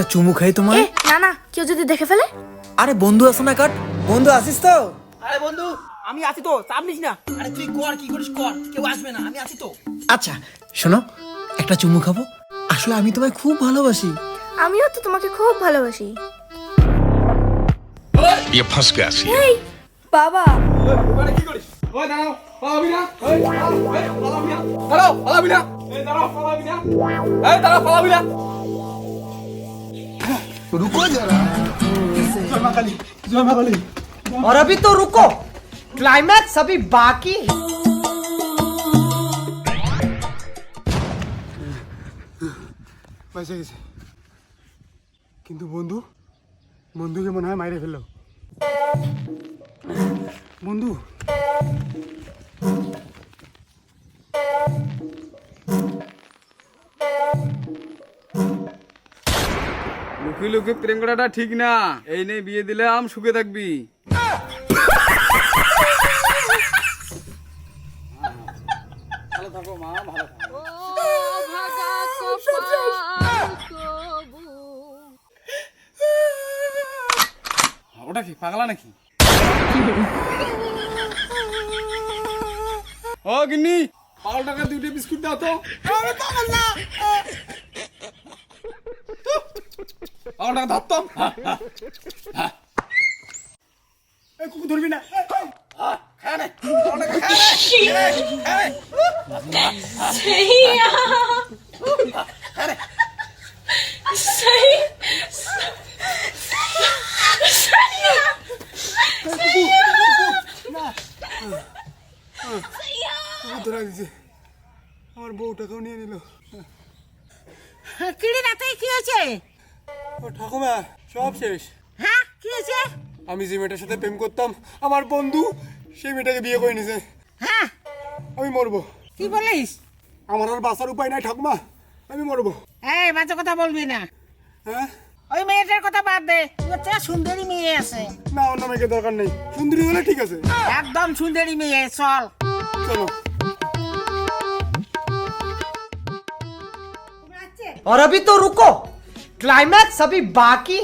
একটা চুমু খাই তোমার এ না না কেউ যদি দেখে ফেলে আরে বন্ধু আছো না কাট বন্ধু আসিস তো আরে বন্ধু আমি আছি তো চাপ নিস না আরে তুই কর কি করিস কর কেউ আসবে না আমি আছি তো আচ্ছা শোনো একটা চুমু খাবো আসলে আমি তোমায় খুব ভালোবাসি আমিও তো তোমাকে খুব ভালোবাসি ये फंस गया सी এই বাবা মানে কি করিস ওই দাঁড়াও পালাবি না ওই দাঁড়াও এই পালাবি না দাঁড়াও পালাবি না এই দাঁড়াও পালাবি না এই দাঁড়াও পালাবি না और अभी तो रुको क्लाइमैक्स अभी बाकी है পয়সা গেছে কিন্তু বন্ধু বন্ধুকে মনে হয় মাইরে ফেললো বন্ধু লুকি লুকি প্রেম করাটা ঠিক না। এই নেই বিয়ে দিলে আম সুখে থাকবি। ভালো থাকো মা ভালো থাকো। ওটা কি পাগলা নাকি? ও গিন্নি পাগল টাকা দুইটা বিস্কুট দাও তো। পাগল টাকা ধর তো এই কুকুর ধরবি না। আমার বউটাকেও নিয়ে নিল। কিড়ি রাতে কি হয়েছে? ঠাকুমা সব শেষ হ্যাঁ কি হয়েছে আমি যে মেয়েটার সাথে প্রেম করতাম আমার বন্ধু সেই মেয়েটাকে বিয়ে করে নিছে হ্যাঁ আমি মরবো কি বলিস আমার আর বাঁচার উপায় নাই ঠাকুমা আমি মরবো এই বাজে কথা বলবি না হ্যাঁ ওই মেয়েটার কথা বাদ দে তোর চেয়ে সুন্দরী মেয়ে আছে না অন্য মেয়েকে দরকার নেই সুন্দরী হলে ঠিক আছে একদম সুন্দরী মেয়ে চল চলো और अभी तो रुको ক্লাইম্যাক্স সবই বাকি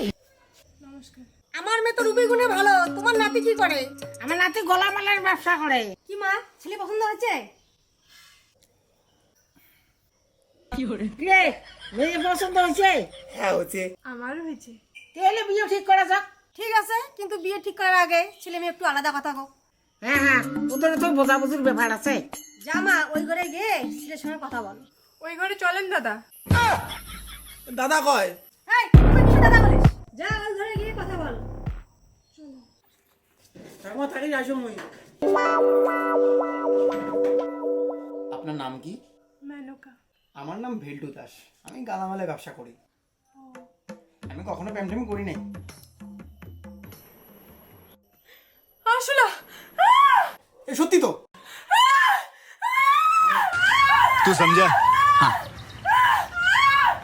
আমার মেয়ে তো রুবি গুনে ভালো। তোমার নাতি কি করে? আমার নাতি গলা মালার ব্যবসা করে। কি মা ছেলে পছন্দ হয়েছে? কে মেয়ে পছন্দ হয়েছে? হ্যাঁ হচ্ছে আমারও হয়েছে। তাহলে বিয়ে ঠিক করা যাক। ঠিক আছে কিন্তু বিয়ে ঠিক করার আগে ছেলে মেয়ে একটু আলাদা কথা হোক হ্যাঁ হ্যাঁ ওদের তো বোঝাবুঝির ব্যাপার আছে। জামা ওই ঘরে গিয়ে ছেলের সঙ্গে কথা বল। ওই ঘরে চলেন দাদা। দাদা কয়? এই তুই কিসে দাদা বলিস যা ওই ঘরে গিয়ে কথা বল ঠাকুমা তাড়ি আসো মুই আপনার নাম কি মেনকা আমার নাম ভেল্টু দাস আমি গালামালে ব্যবসা করি আমি কখনো প্রেম টেম করি নাই আসলে এ সত্যি তো तू समझा हाँ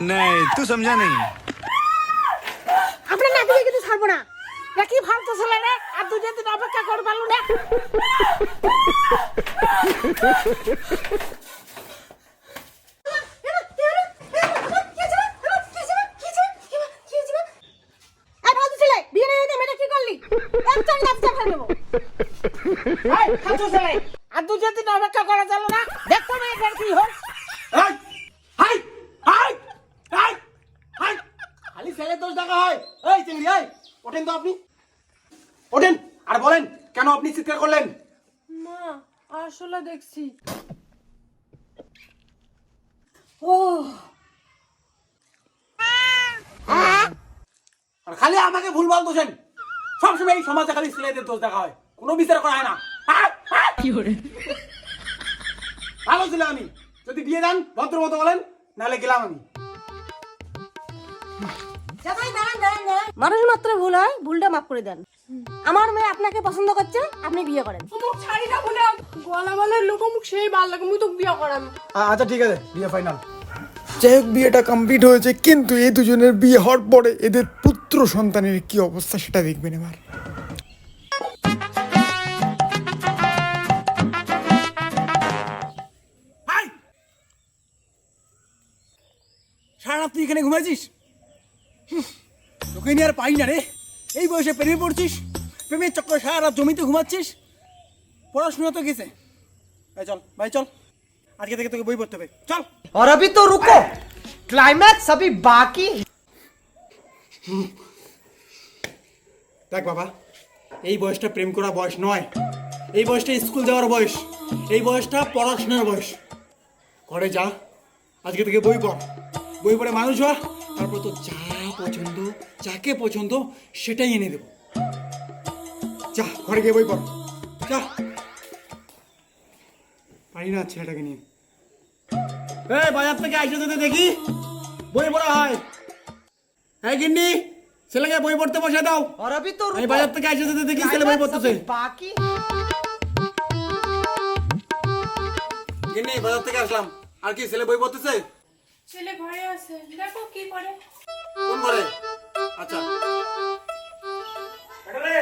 नहीं तू समझा नहीं না কি ফালতু ছেলে রে? আর দুই দিন অপেক্ষা করে পারল না আর দুই দিন অপেক্ষা করা গেল না। দেখতো না এবার কি হোক খালি ছেলের দোষ দেখা হয়। এই, চিংড়ি, এই, ওঠেন তো আপনি। ওঠেন আর বলেন কেন আপনি চিৎকার করলেন? মা আসলে দেখছি। ও। আর খালি আমাকে ভুলভাল দোষেন। সবসময় এই সমাজে খালি ছেলেদের দোষ দেখা হয়। কোনো বিচার করা হয় না। Hi, hi. ভালো ছিল আমি। যদি বিয়ে দেন ভদ্র মতো বলেন নাহলে গেলাম আমি। মানুষ মাত্র ভুল হয় ভুলটা মাফ করে দেন। আমার মেয়ে আপনাকে পছন্দ করছে আপনি বিয়ে করেন। ছাড়ি না গলা লোক মুখ সেই ভালো লাগে মুই তো বিয়ে করাম। আচ্ছা ঠিক আছে বিয়ে ফাইনাল যাই হোক বিয়েটা কমপ্লিট হয়েছে কিন্তু এই দুজনের বিয়ে হওয়ার পরে এদের পুত্র সন্তানের কি অবস্থা সেটা দেখবেন এবার। সারা রাত তুই এখানে ঘুমাইছিস? তোকে নিয়ে আর পাই না রে এই বয়সে প্রেমে পড়ছিস প্রেমের চক্কর সারা রাত জমিতে ঘুমাচ্ছিস পড়াশোনা তো গেছে ভাই চল ভাই চল আজকে থেকে তোকে বই পড়তে হবে চল और अभी तो रुको क्लाइमैक्स अभी बाकी है। দেখ বাবা এই বয়সটা প্রেম করা বয়স নয় এই বয়সটা স্কুল যাওয়ার বয়স এই বয়সটা পড়াশোনার বয়স ঘরে যা আজকে থেকে বই পড় বই পড়ে মানুষ হওয়া তারপর তো যা পছন্দ যাকে পছন্দ সেটাই এনে দেব। যা ঘরে গিয়ে বই পড়। যা। পারি না ছেলেটাকে নিয়ে। এই বাজার থেকে আইসে যেতে দেখি। বই পড়া হয়। এই গিন্নি ছেলেকে বই পড়তে বসে দাও। আর তো আমি বাজার থেকে আইসে যেতে দেখি ছেলে বই পড়তেছে। বাকি? গিন্নি বাজার থেকে আসলাম। আর কি ছেলে বই পড়তেছে? ছেলে ঘরে আছে। দেখো কি করে। কোন আচ্ছা। রে